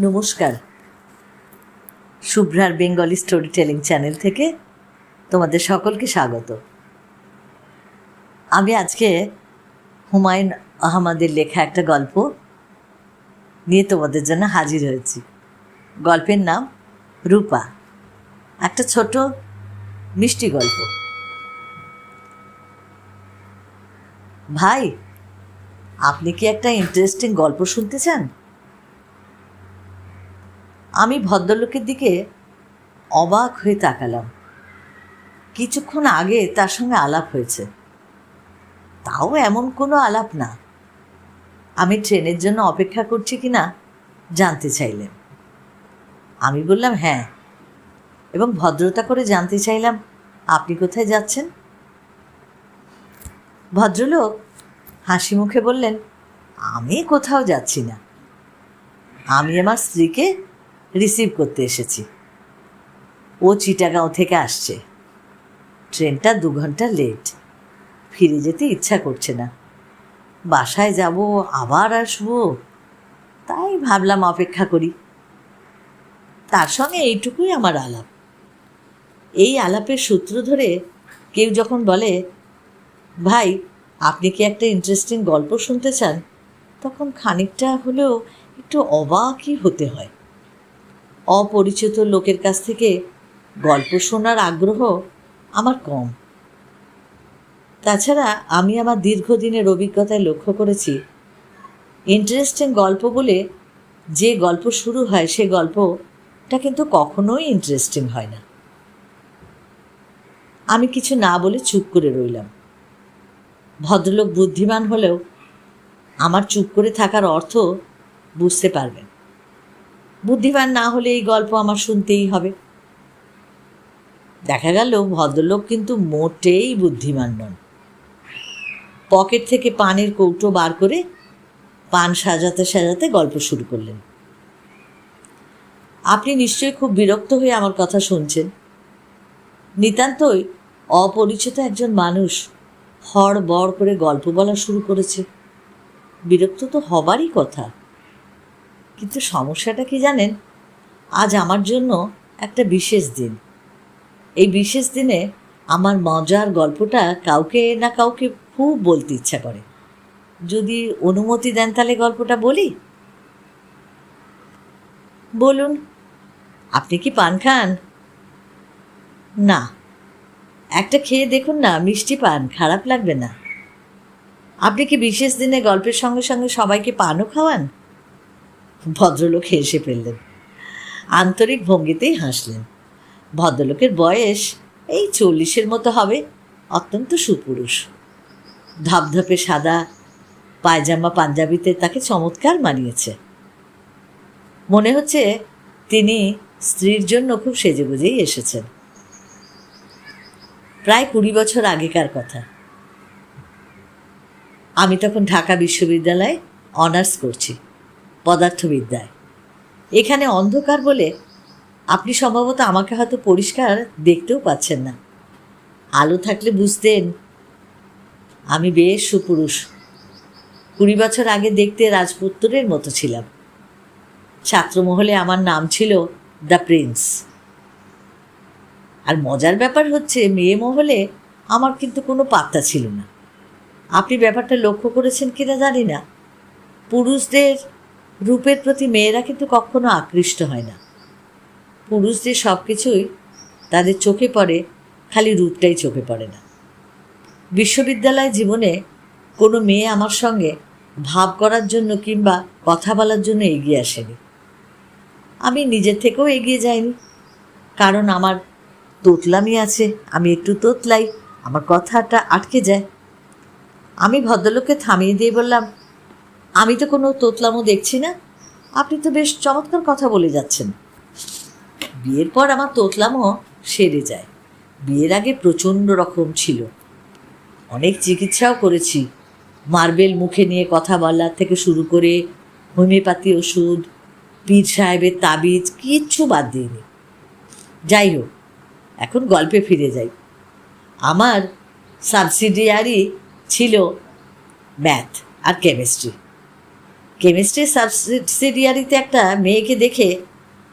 নমস্কার। শুভ্রার Bengali story telling channel থেকে তোমাদের সকলকে স্বাগত। আমি আজকে হুমায়ুন আহমদের লেখা একটা গল্প নিয়ে তোমাদের জন্য হাজির হয়েছি। গল্পের নাম রূপা। একটা ছোট মিষ্টি গল্প। ভাই, আপনি কি একটা ইন্টারেস্টিং গল্প শুনতে চান? আমি ভদ্রলোকের দিকে অবাক হয়ে তাকালাম। কিছুক্ষণ আগে তার সঙ্গে আলাপ হয়েছে। তাও এমন কোনো আলাপ না। আমি ট্রেনের জন্য অপেক্ষা করছি কি না জানতে চাইলেন। আমি বললাম হ্যাঁ। এবং ভদ্রতা করে জানতে চাইলাম, আপনি কোথায় যাচ্ছেন? ভদ্রলোক হাসি মুখে বললেন, আমি কোথাও যাচ্ছি না। আমি আমার স্ত্রীকে রিসিভ করতে এসেছি। ও চিটাগাঁও থেকে আসছে। ট্রেনটা দু ঘণ্টা লেট ফিরে যেতে ইচ্ছা করছে না। বাসায় যাব, আবার আসব। তাই ভাবলাম অপেক্ষা করি। তার সঙ্গে এইটুকুই আমার আলাপ। এই আলাপের সূত্র ধরে কেউ যখন বলে, ভাই, আপনি কি একটা ইন্টারেস্টিং গল্প শুনতে চান? তখন খানিকটা হলেও একটু অবাকই হতে হয়। অপরিচিত লোকের কাছ থেকে গল্প শোনার আগ্রহ আমার কম। তাছাড়া আমি আমার দীর্ঘদিনের অভিজ্ঞতায় লক্ষ্য করেছি ইন্টারেস্টিং গল্প বলে যে গল্প শুরু হয় সে গল্পটা কিন্তু কখনোই ইন্টারেস্টিং হয় না। আমি কিছু না বলে চুপ করে রইলাম। ভদ্রলোক বুদ্ধিমান হলেও আমার চুপ করে থাকার অর্থ বুঝতে পারবেন। বুদ্ধিমান না হলে এই গল্প আমার শুনতেই হবে। দেখা গেল, ভদ্রলোক কিন্তু মোটেই বুদ্ধিমান নন। পকেট থেকে পানের কৌটো বার করে পান সাজাতে সাজাতে গল্প শুরু করলেন। আপনি নিশ্চয়ই খুব বিরক্ত হয়ে আমার কথা শুনছেন। নিতান্তই অপরিচিত একজন মানুষ হড় বড় করে গল্প বলা শুরু করেছে। বিরক্ত তো হবারই কথা। কিন্তু সমস্যাটা কি জানেন? আজ আমার জন্য একটা বিশেষ দিন। এই বিশেষ দিনে আমার মজার গল্পটা কাউকে না কাউকে খুব বলতে ইচ্ছা করে। যদি অনুমতি দেন তাহলে গল্পটা বলি? বলুন, আপনি কি পান খান? না। একটা খেয়ে দেখুন না, মিষ্টি পান, খারাপ লাগবে না। আপনি কি বিশেষ দিনে গল্পের সঙ্গে সঙ্গে সবাইকে পানও খাওয়ান? ভদ্রলোক হেসে ফেললেন। আন্তরিক ভঙ্গিতেই হাসলেন। ভদ্রলোকের বয়স এই চল্লিশের মতো হবে, অত্যন্ত সুপুরুষ। ধপধপে সাদা পায়জামা পাঞ্জাবিতে তাকে চমৎকার মানিয়েছে। মনে হচ্ছে তিনি স্ত্রীর জন্য খুব সেজে সেজেগুজেই এসেছেন। প্রায় কুড়ি বছর আগেকার কথা। আমি তখন ঢাকা বিশ্ববিদ্যালয়ে অনার্স করছি। পদার্থবিদ্যায়। এখানে অন্ধকার বলে আপনি সম্ভবত আমাকে হয়তো পরিষ্কার দেখতেও পাচ্ছেন না। আলো থাকলে বুঝতেন আমি বেশ সুপুরুষ। কুড়ি বছর আগে দেখতে রাজপুত্রের মতো ছিলাম। ছাত্রমহলে আমার নাম ছিল দ্য প্রিন্স। আর মজার ব্যাপার হচ্ছে, মেয়ে মহলে আমার কিন্তু কোনো পাত্তা ছিল না। আপনি ব্যাপারটা লক্ষ্য করেছেন কিনা জানি না। পুরুষদের রূপের প্রতি মেয়েরা কিন্তু কখনো আকৃষ্ট হয় না। পুরুষদের সব কিছুই তাদের চোখে পড়ে, খালি রূপটাই চোখে পড়ে না। বিশ্ববিদ্যালয় জীবনে কোনো মেয়ে আমার সঙ্গে ভাব করার জন্য কিংবা কথা বলার জন্য এগিয়ে আসেনি। আমি নিজের থেকেও এগিয়ে যাইনি। কারণ আমার তোতলামি আছে, আমি একটু তোতলাই, আমার কথাটা আটকে যায়। আমি ভদ্রলোককে থামিয়ে দিয়ে বললাম আমি তো কোনো তোতলামও দেখছি না। আপনি তো বেশ চমৎকার কথা বলে যাচ্ছেন। বিয়ের পর আমার তোতলামও সেরে যায়। বিয়ের আগে প্রচণ্ড রকম ছিল। অনেক চিকিৎসাও করেছি। মার্বেল মুখে নিয়ে কথা বলার থেকে শুরু করে হোমিওপ্যাথি ওষুধ, পীর সাহেবের তাবিজ কিচ্ছু বাদ দিইনি। যাই হোক, এখন গল্পে ফিরে যাই। আমার সাবসিডিয়ারি ছিল ম্যাথ আর কেমিস্ট্রি। কেমিস্ট্রি সাবসিডিয়ারিতে একটা মেয়েকে দেখে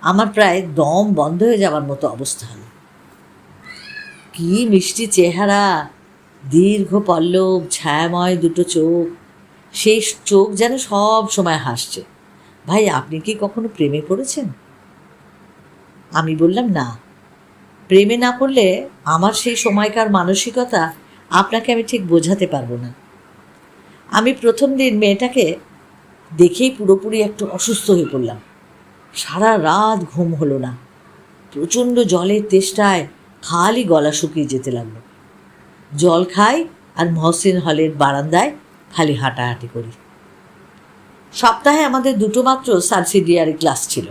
আমার প্রায় দম বন্ধ হয়ে যাওয়ার মতো অবস্থা হলো। কি মিষ্টি চেহারা, দীর্ঘ পল্লব, ছায়াময় দুটো চোখ সেই চোখ যেন সব সময় হাসছে। ভাই, আপনি কি কখনো প্রেমে পড়েছেন? আমি বললাম, না। প্রেমে না পড়লে আমার সেই সময়কার মানসিকতা আপনাকে আমি ঠিক বোঝাতে পারব না। আমি প্রথম দিন মেয়েটাকে দেখেই পুরোপুরি একটু অসুস্থ হয়ে পড়লাম। সারা রাত ঘুম হলো না। প্রচণ্ড জলের তেষ্টায় খালি গলা শুকিয়ে যেতে লাগল। জল খাই আর মহসিন হলের বারান্দায় খালি হাঁটাহাঁটি করি। সপ্তাহে আমাদের দুটো মাত্র সাবসিডিয়ারি ক্লাস ছিল।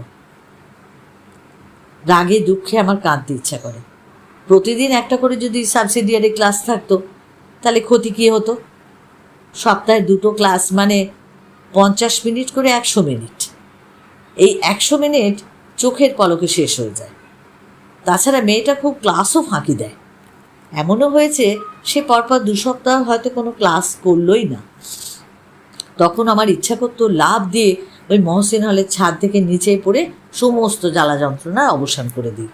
রাগে দুঃখে আমার কাঁদতে ইচ্ছা করে। প্রতিদিন একটা করে যদি সাবসিডিয়ারি ক্লাস থাকতো, তাহলে ক্ষতি কী হতো? সপ্তাহে দুটো ক্লাস মানে পঞ্চাশ মিনিট করে একশো মিনিট। এই একশো মিনিট চোখের পলকে শেষ হয়ে যায়। তাছাড়া মেয়েটা খুব ক্লাসও ফাঁকি দেয়। এমনও হয়েছে, সে পরপর দু সপ্তাহ হয়তো কোনো ক্লাস করলোই না। তখন আমার ইচ্ছা করতো লাভ দিয়ে ওই মহসিন হলের ছাদ থেকে নিচে পড়ে সমস্ত জ্বালা যন্ত্রণার অবসান করে দিই।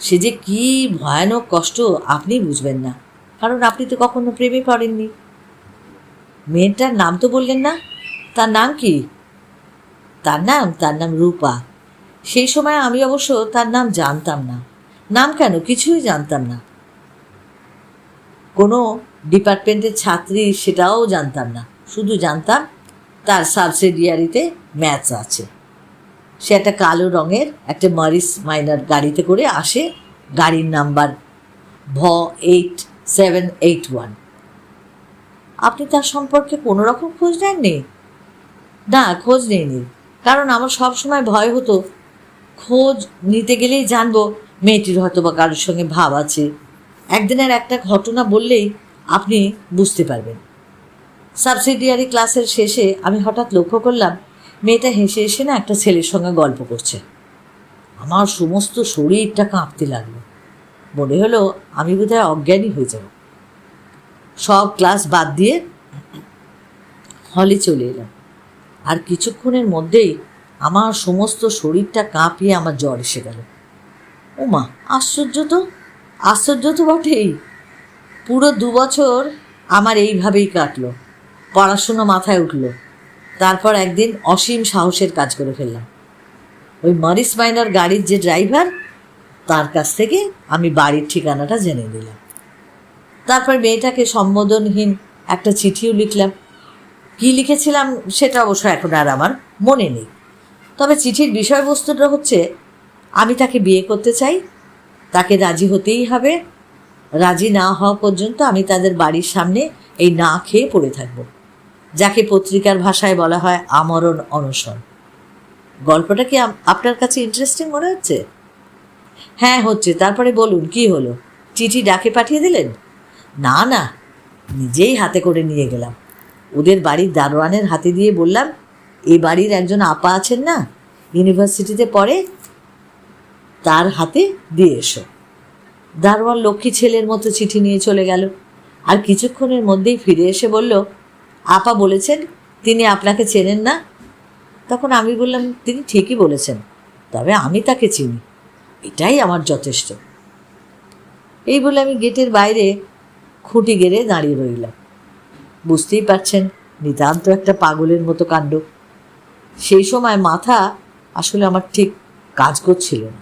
সে যে কি ভয়ানক কষ্ট আপনি বুঝবেন না, কারণ আপনি তো কখনো প্রেমে পড়েননি। মেয়েটার নাম তো বললেন না। তার নাম কি? তার নাম তার নাম রূপা। সেই সময় আমি অবশ্য তার নাম জানতাম না। নাম কেন? কিছুই জানতাম না। কোনো ডিপার্টমেন্টের ছাত্রী সেটাও জানতাম না। শুধু জানতাম তার সাবসিডিয়ারিতে ম্যাচ আছে। সে একটা কালো রঙের একটা মারিস মাইনার গাড়িতে করে আসে। গাড়ির নাম্বার ভ এইট সেভেন এইট ওয়ান। আপনি তার সম্পর্কে কোনো রকম খোঁজ নেননি? না, খোঁজ নেইনি। কারণ আমার সব সময় ভয় হতো, খোঁজ নিতে গেলেই জানব মেয়েটির হয়তো বা কারোর সঙ্গে ভাব আছে। একদিনের একটা ঘটনা বললেই আপনি বুঝতে পারবেন। সাবসিডিয়ারি ক্লাসের শেষে আমি হঠাৎ লক্ষ্য করলাম, মেয়েটা হেসে এসে না একটা ছেলের সঙ্গে গল্প করছে। আমার সমস্ত শরীরটা কাঁপতে লাগল। মনে হলো আমি বোধহয় অজ্ঞানী হয়ে যাব। সব ক্লাস বাদ দিয়ে হলে চলে এলাম। আর কিছুক্ষণের মধ্যেই আমার সমস্ত শরীরটা কাঁপিয়ে আমার জ্বর এসে গেল। ও মা আশ্চর্য তো আশ্চর্য তো বটেই। পুরো দু বছর আমার এইভাবেই কাটলো, পড়াশুনো মাথায় উঠল। তারপর একদিন অসীম সাহসের কাজ করে ফেললাম। ওই মরিস মাইনার গাড়ির যে ড্রাইভার, তার কাছ থেকে আমি বাড়ির ঠিকানাটা জেনে নিলাম। তারপর মেয়েটাকে সম্বোধনহীন একটা চিঠিও লিখলাম। কী লিখেছিলাম সেটা অবশ্য এখন আর আমার মনে নেই। তবে চিঠির বিষয়বস্তুটা হচ্ছে, আমি তাকে বিয়ে করতে চাই, তাকে রাজি হতেই হবে। রাজি না হওয়া পর্যন্ত আমি তাদের বাড়ির সামনে এই না খেয়ে পড়ে থাকব, যাকে পত্রিকার ভাষায় বলা হয় আমরণ অনশন। গল্পটা কি আপনার কাছে ইন্টারেস্টিং মনে হচ্ছে? হ্যাঁ হচ্ছে। তারপরে বলুন, কি হলো? চিঠি ডাকে পাঠিয়ে দিলেন? না না, নিজেই হাতে করে নিয়ে গেলাম। ওদের বাড়ির দারোয়ানের হাতে দিয়ে বললাম এই বাড়ির একজন আপা আছেন না, ইউনিভার্সিটিতে পড়ে, তার হাতে দিয়ে এসো। দারোয়ান লক্ষ্মী ছেলের মতো চিঠি নিয়ে চলে গেল। আর কিছুক্ষণের মধ্যেই ফিরে এসে বলল, আপা বলেছেন, তিনি আপনাকে চেনেন না? তখন আমি বললাম, তিনি ঠিকই বলেছেন, তবে আমি তাকে চিনি, এটাই আমার যথেষ্ট। এই বলে আমি গেটের বাইরে খুঁটি গেড়ে দাঁড়িয়ে রইলাম বুঝতেই পারছেন, নিতান্ত একটা পাগলের মতো কাণ্ড। সেই সময় মাথা আসলে আমার ঠিক কাজ করছিল না।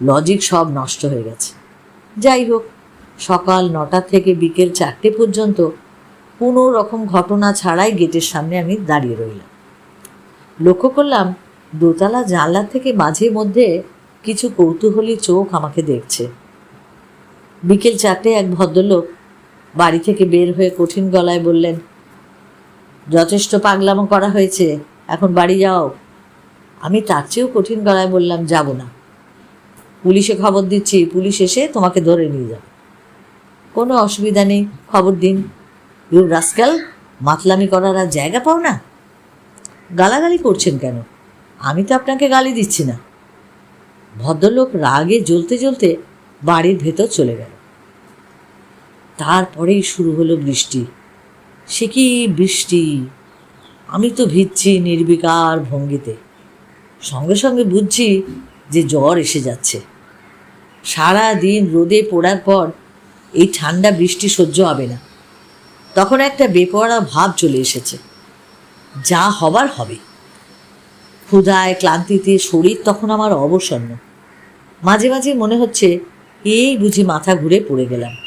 লজিক সব নষ্ট হয়ে গেছে। যাই হোক, সকাল নটা থেকে বিকেল চারটে পর্যন্ত কোনো রকম ঘটনা ছাড়াই গেটের সামনে আমি দাঁড়িয়ে রইলাম। লক্ষ্য করলাম, দোতলা জানলা থেকে মাঝে মধ্যে কিছু কৌতূহলী চোখ আমাকে দেখছে। বিকেল চারটে এক ভদ্রলোক বাড়ি থেকে বের হয়ে কঠিন গলায় বললেন, যথেষ্ট পাগলামো করা হয়েছে, এখন বাড়ি যাও। আমি তার চেয়েও কঠিন গলায় বললাম, যাব না। পুলিশে খবর দিচ্ছি, পুলিশ এসে তোমাকে ধরে নিয়ে যাবে। কোনো অসুবিধা নেই, খবর দিন। ইউ রাস্কাল, মাতলামি করার আর জায়গা পাও না? গালাগালি করছেন কেন? আমি তো আপনাকে গালি দিচ্ছি না। ভদ্রলোক রাগে জ্বলতে জ্বলতে বাড়ির ভেতর চলে গেল। তারপরেই শুরু হলো বৃষ্টি। সে কি বৃষ্টি? আমি তো ভিজছি নির্বিকার ভঙ্গিতে। সঙ্গে সঙ্গে বুঝছি যে জ্বর এসে যাচ্ছে। সারা দিন রোদে পড়ার পর এই ঠান্ডা বৃষ্টি সহ্য হবে না। তখন একটা বেপরা ভাব চলে এসেছে। যা হবার হবে। ক্ষুধায়, ক্লান্তিতে শরীর তখন আমার অবসন্ন। মাঝে মাঝে মনে হচ্ছে, এই বুঝি মাথা ঘুরে পড়ে গেলাম।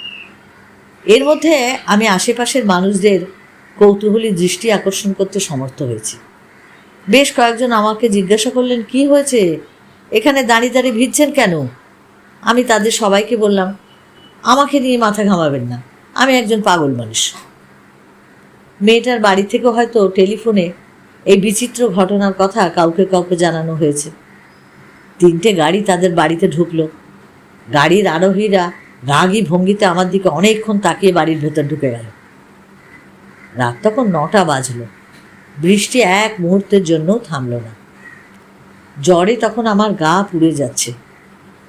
এর মধ্যে আমি আশেপাশের মানুষদের কৌতূহলী দৃষ্টি আকর্ষণ করতে সমর্থ হয়েছি। বেশ কয়েকজন আমাকে জিজ্ঞাসা করলেন, কি হয়েছে? এখানে দাঁড়িয়ে দাঁড়িয়ে ভিজছেন কেন? আমি তাদের সবাইকে বললাম, আমাকে নিয়ে মাথা ঘামাবেন না। আমি একজন পাগল মানুষ। মেয়েটার বাড়ি থেকে হয়তো টেলিফোনে এই বিচিত্র ঘটনার কথা কাউকে কাউকে জানানো হয়েছে। তিনটে গাড়ি তাদের বাড়িতে ঢুকলো। গাড়ির আরোহীরা রাগী ভঙ্গিতে আমার দিকে অনেকক্ষণ তাকিয়ে বাড়ির ভেতর ঢুকে গেল। রাত তখন নটা বাজলো। বৃষ্টি এক মুহূর্তের জন্যও থামলো না। জ্বরে তখন আমার গা পুড়ে যাচ্ছে।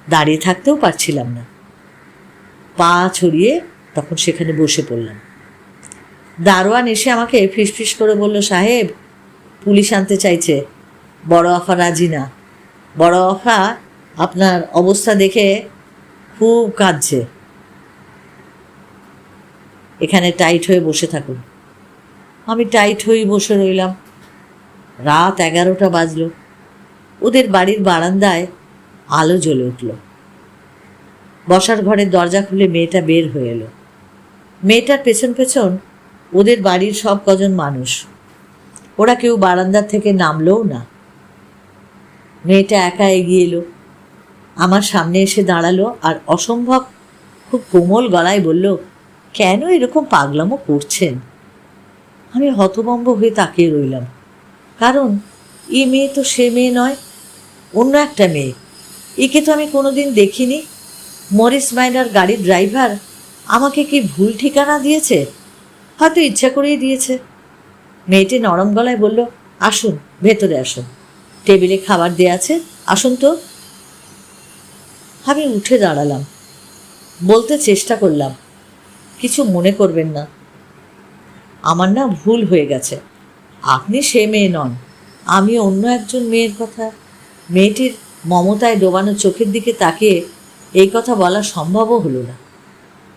দাঁড়িয়ে থাকতেও পারছিলাম না। পা ছড়িয়ে তখন সেখানে বসে পড়লাম। দারোয়ান এসে আমাকে ফিসফিস করে বলল, সাহেব, পুলিশ আনতে চাইছে। বড় আফা রাজি না। বড় আফা আপনার অবস্থা দেখে খুব কাঁদছে। এখানে টাইট হয়ে বসে থাকুন। আমি টাইট হয়েই বসে রইলাম। রাত এগারোটা বাজলো। ওদের বাড়ির বারান্দায় আলো জ্বলে উঠল। বসার ঘরের দরজা খুলে মেয়েটা বের হয়ে এলো। মেয়েটার পেছন পেছন ওদের বাড়ির সব কজন মানুষ। ওরা কেউ বারান্দার থেকে নামলোও না। মেয়েটা একা এগিয়ে এলো। আমার সামনে এসে দাঁড়াল আর অসম্ভব খুব কোমল গলায় বলল, কেন এরকম পাগলামো করছেন? আমি হতভম্ব হয়ে তাকিয়ে রইলাম। কারণ, এ মেয়ে তো সে মেয়ে নয়, অন্য একটা মেয়ে। একে তো আমি কোনোদিন দেখিনি। মরিস মাইনার গাড়ির ড্রাইভার আমাকে কি ভুল ঠিকানা দিয়েছে? হয়তো ইচ্ছা করেই দিয়েছে। মেয়েটি নরম গলায় বলল, আসুন, ভেতরে আসুন। টেবিলে খাবার দেয়া আছে, আসুন তো। আমি উঠে দাঁড়ালাম। বলতে চেষ্টা করলাম, কিছু মনে করবেন না। আমার না ভুল হয়ে গেছে। আপনি সে মেয়ে নন, আমি অন্য একজন মেয়ের কথা। মেয়েটির মমতায় ডোবানো চোখের দিকে তাকিয়ে এই কথা বলা সম্ভবও হলো না।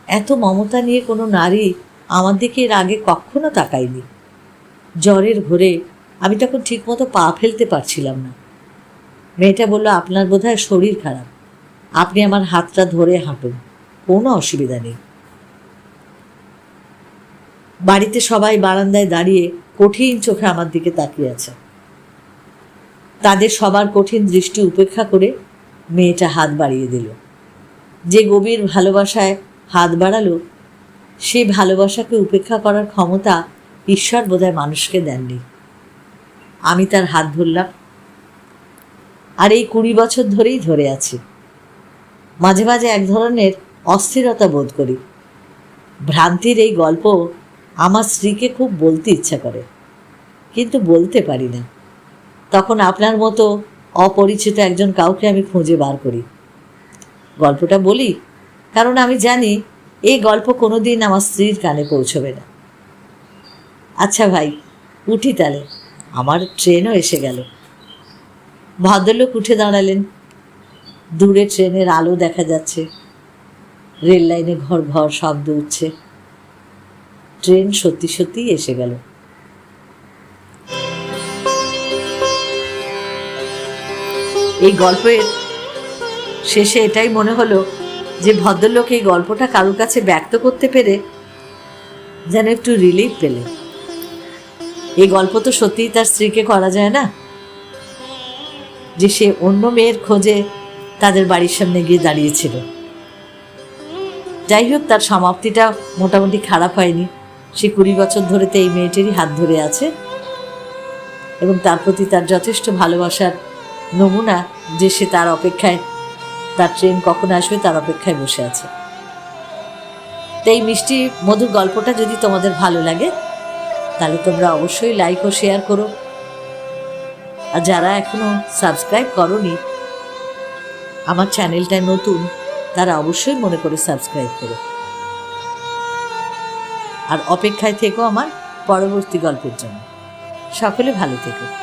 এত মমতা নিয়ে কোনো নারী আমার দিকে এর আগে কখনো তাকায়নি। জ্বরের ঘোরে আমি তখন ঠিকমতো পা ফেলতে পারছিলাম না। মেয়েটা বলল, আপনার বোধহয় শরীর খারাপ। আপনি আমার হাতটা ধরে হাঁটুন। কোনো অসুবিধা নেই। বাড়িতে সবাই বারান্দায় দাঁড়িয়ে কঠিন চোখে আমার দিকে তাকিয়ে আছে। তাদের সবার কঠিন দৃষ্টি উপেক্ষা করে মেয়েটা হাত বাড়িয়ে দিল। যে গভীর ভালোবাসায় হাত বাড়ালো সেই ভালোবাসাকে উপেক্ষা করার ক্ষমতা ঈশ্বর বোধহয় মানুষকে দেননি। আমি তার হাত ধরলাম। আর এই কুড়ি বছর ধরেই ধরে আছি। মাঝে মাঝে এক ধরনের অস্থিরতা বোধ করি। ভ্রান্তির এই গল্প আমার স্ত্রীকে খুব বলতে ইচ্ছা করে, কিন্তু বলতে পারি না। তখন আপনার মতো অপরিচিত একজন কাউকে আমি খুঁজে বার করি। গল্পটা বলি, কারণ আমি জানি এই গল্প কোনো দিন আমার স্ত্রীর কানে পৌঁছবে না। আচ্ছা ভাই, উঠি তাহলে আমার ট্রেনও এসে গেল। ভদ্রলোক উঠে দাঁড়ালেন। দূরে ট্রেনের আলো দেখা যাচ্ছে। রেল লাইনে ঘর ঘর শব্দ উঠছে। ট্রেন সত্যি সত্যিই এসে গেল। এই গল্পের শেষে এটাই মনে হলো যে ভদ্রলোক এই গল্পটা কারোর কাছে ব্যক্ত করতে পেরে যেন একটু রিলিফ পেলেন। এই গল্প তো সত্যিই তার স্ত্রীকে করা যায় না। যে সে অন্য মেয়ের খোঁজে তাদের বাড়ির সামনে গিয়ে দাঁড়িয়েছিল। যাই হোক তার সমাপ্তিটা মোটামুটি খারাপ হয়নি। সে কুড়ি বছর ধরে তো এই মেয়েটিরই হাত ধরে আছে এবং তার প্রতি তার যথেষ্ট ভালোবাসার নমুনা যে সে তার অপেক্ষায়, তার ট্রেন কখন আসবে তার অপেক্ষায় বসে আছে। তো এই মিষ্টি মধুর গল্পটা যদি তোমাদের ভালো লাগে, তাহলে তোমরা অবশ্যই লাইক ও শেয়ার করো। আর যারা এখনও সাবস্ক্রাইব করনি আমার চ্যানেলটা নতুন, তারা অবশ্যই মনে করে সাবস্ক্রাইব করো। আর অপেক্ষায় থেকো আমার পরবর্তী গল্পের জন্য। সকলে ভালো থেকো।